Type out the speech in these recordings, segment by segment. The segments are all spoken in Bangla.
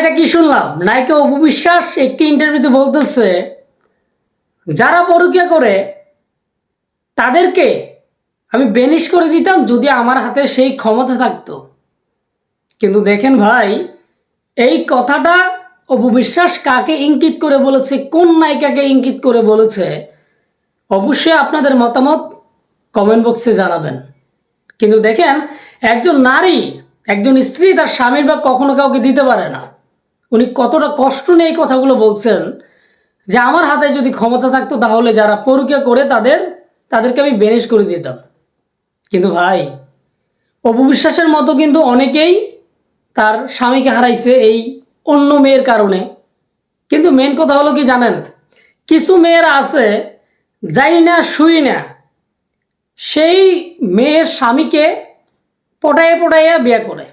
এটা কি শুনলাম? নায়িকা অপু বিশ্বাস একটি ইন্টারভিউতে বলতেছে, যারা পরকিয়া করে, তাদেরকে আমি বেনিশ করে দিতাম যদি আমার হাতে সেই ক্ষমতা থাকতো। কিন্তু দেখেন ভাই, এই কথাটা অপু বিশ্বাস কাকে ইঙ্কিত করে বলেছে, কোন নায়িকাকে ইঙ্কিত করে বলেছে, অবশ্যই আপনাদের মতামত কমেন্ট বক্সে জানাবেন। কিন্তু দেখেন, একজন নারী, একজন স্ত্রী তার স্বামীর বা কখনো কাউকে দিতে পারে না। উনি কতটা কষ্ট নিয়ে এই কথাগুলো বলছেন যে আমার হাতে যদি ক্ষমতা থাকতো তাহলে যারা পরকিয়া করে তাদের, তাদেরকে আমি বেনিশ করে দিতাম। কিন্তু ভাই অপবিশ্বাসের মতো কিন্তু অনেকেই তার স্বামীকে হারাইছে এই অন্য মেয়ের কারণে। কিন্তু মেন কথা হলো কি জানেন? কিছু মেয়েরা আছে, যাই না শুই না, সেই মেয়ের স্বামীকে পটাইয়ে পটাইয়া বিয়ে করে।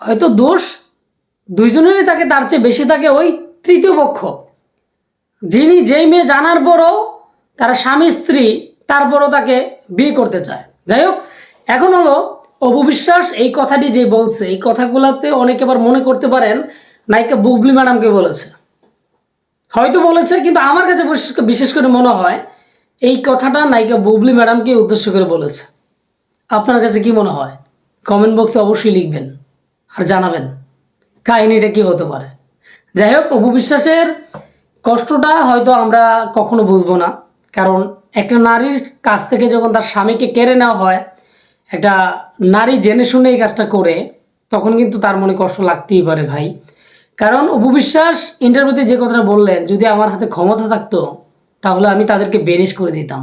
হয়তো দোষ দুইজনেরই থাকে তার চেয়ে বেশি থাকে ওই তৃতীয় পক্ষ। যিনি যেই মেয়ে জানার পরও তারা স্বামী, স্ত্রী তারপরও তাকে বিয়ে করতে চায়। যাই হোক, এখন হলো অপবিশ্বাস এই কথাটি যে বলছে, এই কথাগুলোতে অনেকে আবার মনে করতে পারেন নায়িকা বুবলি ম্যাডামকে বলেছে। হয়তো বলেছে, কিন্তু আমার কাছে বিশেষ করে মনে হয় এই কথাটা নায়িকা বুবলি ম্যাডামকে উদ্দেশ্য করে বলেছে। আপনার কাছে কি মনে হয়? কমেন্ট বক্সে অবশ্যই লিখবেন আর জানাবেন। কাহিনীটা কি হতে পারে? যাই হোক অপবিশ্বাসের কষ্টটা হয়তো আমরা কখনো বুঝব না। কারণ একটা নারীর কাছ থেকে যখন তার স্বামীকে কেড়ে নেওয়া হয়, একটা নারী জেনে শুনে এই কাজটা করে, তখন কিন্তু তার মনে কষ্ট লাগতেই পারে ভাই। কারণ অপবিশ্বাস ইন্টারভিউতে যে কথাটা বললেন, যদি আমার হাতে ক্ষমতা থাকতো, তাহলে আমি তাদেরকে বেনিশ করে দিতাম।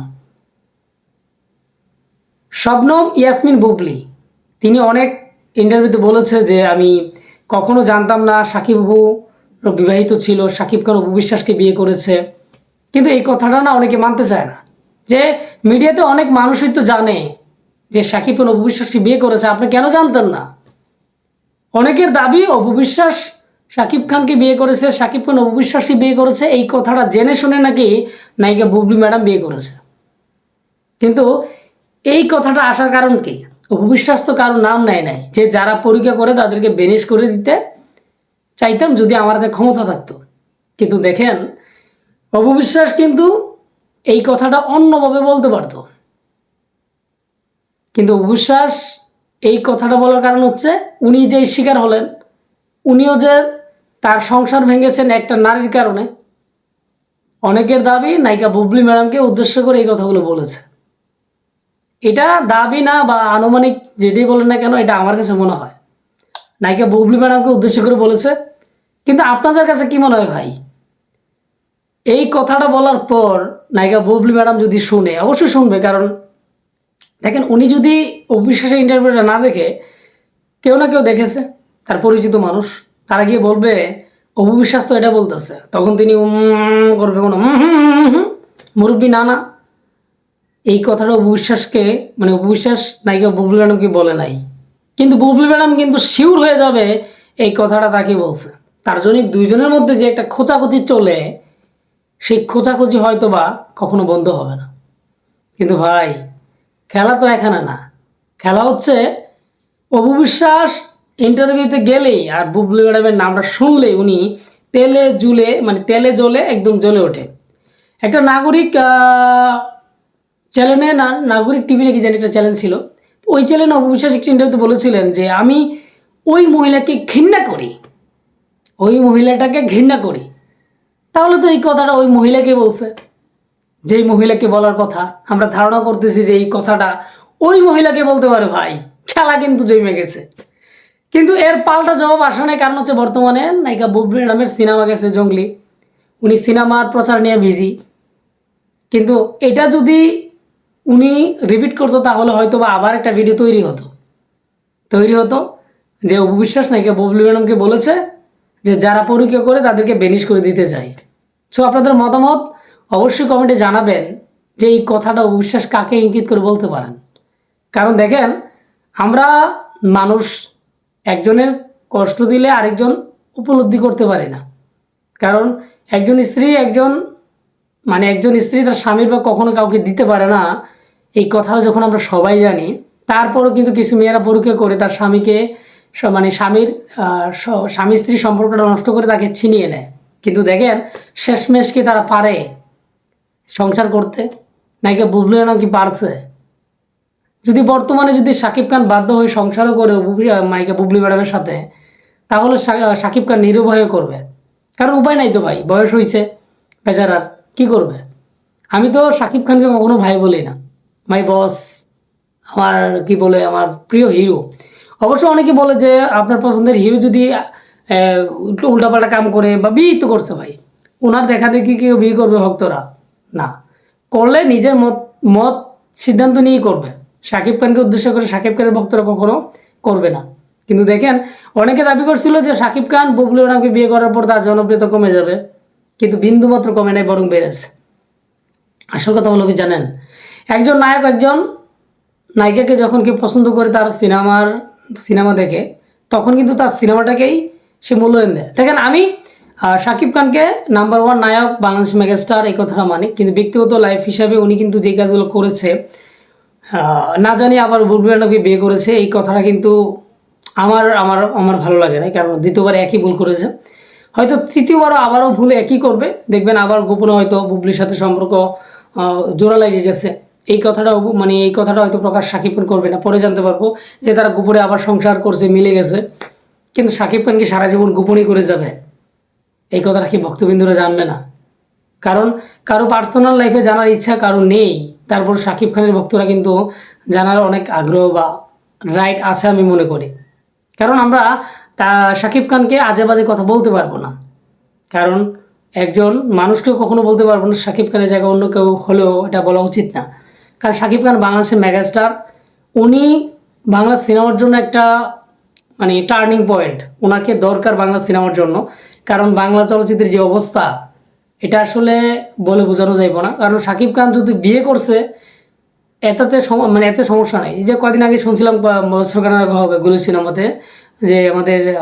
শবনম ইয়াসমিন বুবলি, তিনি অনেক ইন্টারভিউতে বলেছে যে, আমি কখনো জানতাম না সাকিব বাবু বিবাহিত ছিল, সাকিব খান অপু বিশ্বাসকে বিয়ে করেছে। কিন্তু এই কথাটা না অনেকে মানতে চায় না। যে মিডিয়াতে অনেক মানুষই তো জানে যে সাকিব খান অপু বিশ্বাসকে বিয়ে করেছে, আপনি কেন জানতেন না? অনেকের দাবি অপু বিশ্বাস, সাকিব খানকে বিয়ে করেছে, সাকিব খান অপু বিশ্বাসকে বিয়ে করেছে? এই কথাটা জেনে শুনে নাকি নায়িকা বুবলি ম্যাডাম বিয়ে করেছে। কিন্তু এই কথাটা আসার কারণ কি? অপবিশ্বাস তো কারও নাম নেয় নাই। যে যারা পরীক্ষা করে তাদেরকে বেনিশ করে দিতে চাইতাম যদি আমার হাতে ক্ষমতা থাকতো। কিন্তু দেখেন অপবিশ্বাস কিন্তু এই কথাটা অন্যভাবে বলতে পারতো। কিন্তু অপবিশ্বাস এই কথাটা বলার কারণ হচ্ছে, উনি যে শিকার হলেন, উনিও যে তার সংসার ভেঙেছেন একটা নারীর কারণে, অনেকের দাবি নায়িকা বুবলি ম্যাডামকে উদ্দেশ্য করে এই কথাগুলো বলেছে। এটা দাবি না বা আনুমানিক যেটাই বলেন না কেন, এটা আমার কাছে মনে হয়। নায়িকা বুবলি ম্যাডামকে উদ্দেশ্য করে বলেছে। কিন্তু আপনাদের কাছে কি মনে হয় ভাই? এই কথাটা বলার পর নায়িকা বুবলি ম্যাডাম যদি শুনে, অবশ্যই শুনবে, কারণ দেখেন, উনি যদি অবিশ্বাসের ইন্টারভিউটা না দেখে, কেউ না কেউ দেখেছে, তার পরিচিত মানুষ। তারা গিয়ে বলবে অবিশ্বাস তো এটা বলতেছে। তখন তিনি করবে কোনো মুরব্বী না না এই কথাটা অবিশ্বাসকে মানে অবিশ্বাস নায়িকা বুবলি ম্যাডামকে বলে নাই। কিন্তু বুবলি ম্যাডাম কিন্তু শিওর হয়ে যাবে এই কথাটা তাকে বলছে। তার জন্যই দুইজনের মধ্যে যে একটা খোঁচাখুচি চলে, সেই খোঁচাখুচি হয়তো বা কখনো বন্ধ হবে না। কিন্তু ভাই, খেলা তো এখানে না। খেলা হচ্ছে অববিশ্বাস ইন্টারভিউতে গেলেই আর বুবলি ম্যাডামের নামটা শুনলেই উনি তেলে জুলে মানে তেলে জ্বলে একদম জ্বলে ওঠে। একটা নাগরিক চ্যানেলে না, নাগরিক টিভি নাকি জানি একটা চ্যানেল ছিল ওই চ্যানেলে অবিশ্বাস একটি ইন্টারভিউতে বলেছিলেন যে আমি ওই মহিলাকে ঘৃণা করি। ওই মহিলাটাকে ঘৃণা করি। তাহলে তো এই কথাটা ওই মহিলাকে বলছে। যেই মহিলাকে বলার কথা, আমরা ধারণা করতেছি যে এই কথাটা ওই মহিলাকে বলতে পারে ভাই। খেলা কিন্তু জমে গেছে। কিন্তু এর পাল্টা জবাব আসে না কারণ হচ্ছে বর্তমানে নায়িকা বুবলি নামের সিনেমা গেছে জঙ্গলি। উনি সিনেমার প্রচার নিয়ে বিজি কিন্তু এটা যদি উনি রিপিট করতো তাহলে হয়তো বা আবার একটা ভিডিও তৈরি হতো। তৈরি হতো যে অপবিশ্বাস নায়িকা বুবলি ম্যাডামকে বলেছে যে যারা পরীক্ষা করে তাদেরকে বেনিশ করে দিতে চাই। সো আপনাদের মতামত অবশ্যই কমেন্টে জানাবেন যে এই কথাটা অবিশ্বাস কাকে ইঙ্গিত করে বলতে পারেন। কারণ দেখেন, আমরা মানুষ একজনের কষ্ট দিলে আরেকজন উপলব্ধি করতে পারি না। কারণ একজন স্ত্রী একজন মানে একজন স্ত্রী তার স্বামীর বা কখনো কাউকে দিতে পারে না এই কথাটা যখন আমরা সবাই জানি, তারপরও কিন্তু কিছু মেয়েরা পরীক্ষা করে তার স্বামীকে মানে স্বামীর স্বামী স্ত্রী সম্পর্কটা নষ্ট করে তাকে ছিনিয়ে নেয়। কিন্তু দেখেন শেষমেশ কি তারা পারে সংসার করতে। নাকি বুবলিও নাকি পারছে। যদি বর্তমানে যদি সাকিব খান বাধ্য হয়ে সংসারও করে মাইকা বুবলি ম্যাডামের সাথে, তাহলে সাকিব খান নিরুভয় করবে। কারণ উপায় নাই তো ভাই, বয়স হয়েছে বেচারার, কি করবে? আমি তো সাকিব খানকে কখনো ভাই বলি না। মাই বস আমার কি বলে, আমার প্রিয় হিরো অবশ্য অনেকে বলে যে আপনার পছন্দের হিরো যদি উল্টাপাল্টা কাম করে বা বিয়ে তো করছে ভাই ওনার দেখা দেখি কেউ বিয়ে করবে ভক্তরা। না, করলে নিজের মত মত সিদ্ধান্ত নিয়েই করবে। সাকিব খানকে উদ্দেশ্য করে সাকিব খানের ভক্তরা কখনো করবে না। কিন্তু দেখেন, অনেকে দাবি করছিল যে সাকিব খান বুবলি ওনাকে বিয়ে করার পর তার জনপ্রিয়তা কমে যাবে, কিন্তু বিন্দুমাত্র কমে নাই, বরং বেড়েছে। আসল কথা হলো কি জানেন? একজন নায়ক, একজন নায়িকাকে যখন কেউ পছন্দ করে তার সিনেমার, সিনেমা দেখে, তখন কিন্তু তার সিনেমাটাকেই সে মূল্যায়ন দেয়। দেখেন, আমি শাকিব খানকে নাম্বার ওয়ান নায়ক, বাংলাদেশ মেগাস্টার এই কথাটা মানি, কিন্তু ব্যক্তিগত লাইফ হিসাবে উনি কিন্তু যে কাজগুলো করেছে না জানি আবার বুলবুলাকে বিয়ে করেছে, এই কথাটা কিন্তু আমার আমার আমার ভালো লাগে না কারণ দ্বিতীয়বার একই ভুল করেছে। হয়তো তৃতীয়বারও আবারও ভুল একই করবে, দেখবেন আবার গোপনে হয়তো বুবলির সাথে সম্পর্ক জোড়া লেগে গেছে। এই কথাটা মানে এই কথাটা হয়তো প্রকাশ সাকিব খান করবে না। পরে জানতে পারব যে তারা গোপনে আবার সংসার করছে, মিলে গেছে। কিন্তু সাকিব খান কি সারা জীবন গোপনই করে যাবে? এই কথাটা কি ভক্তবিন্দুরা জানবে না? কারণ কারও পার্সোনাল লাইফে জানার ইচ্ছা কারও নেই। তারপর সাকিব খানের ভক্তরা কিন্তু জানার অনেক আগ্রহ বা রাইট আছে আমি মনে করি। কারণ আমরা তা সাকিব খানকে আজে বাজে কথা বলতে পারব না। কারণ একজন মানুষকেও কখনো বলতে পারব না, সাকিব খানের জায়গায় অন্য কেউ হলেও এটা বলা উচিত না। কারণ সাকিব খান বাংলাদেশের মেগাস্টার উনি বাংলা সিনেমার জন্য একটা মানে টার্নিং পয়েন্ট ওনাকে দরকার বাংলা সিনেমার জন্য। কারণ বাংলা চলচ্চিত্রের যে অবস্থা, এটা আসলে বলে বোঝানো যাইব না। কারণ সাকিব খান যদি বিয়ে করছে সম- মানে এতে সমস্যা নাই। যে কদিন আগে শুনছিলাম মৎস্যকানার হবে গুলি সিনেমাতে যে আমাদের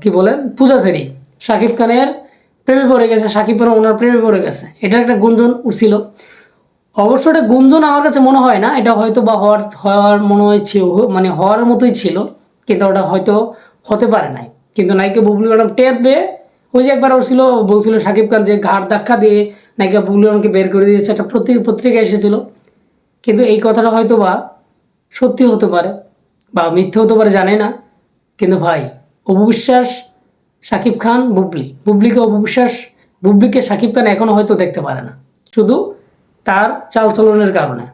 কি বলে, পূজা সেরি সাকিব খানের প্রেমে পড়ে গেছে, সাকিব খান ওনার প্রেমে পড়ে গেছে। এটা একটা গুঞ্জন উঠছিল। অবশ্য এটা গুঞ্জন আমার কাছে মনে হয় না। এটা হয়তো বা হওয়ার হওয়ার মনে হয় ছিল মানে হওয়ার মতোই ছিল, কিন্তু ওটা হয়তো হতে পারে নাই। কিন্তু নায়িকা বুবলি ম্যাডাম টের পেয়ে ওই যে একবার ওর ছিল বলছিল সাকিব খান যে ঘাট ধাক্কা দিয়ে নায়িকা বুবলি ম্যাডামকে বের করে দিয়েছে, একটা প্রতি- পত্রিকা এসেছিল। কিন্তু এই কথাটা হয়তো বা সত্যি হতে পারে বা মিথ্যে হতে পারে, জানে না। কিন্তু ভাই, অববিশ্বাস, সাকিব খান, বুবলি। বুবলিকে অববিশ্বাস, বুবলিকে সাকিব খান এখনও হয়তো দেখতে পারে না। শুধু তার চালচলনের কারণে।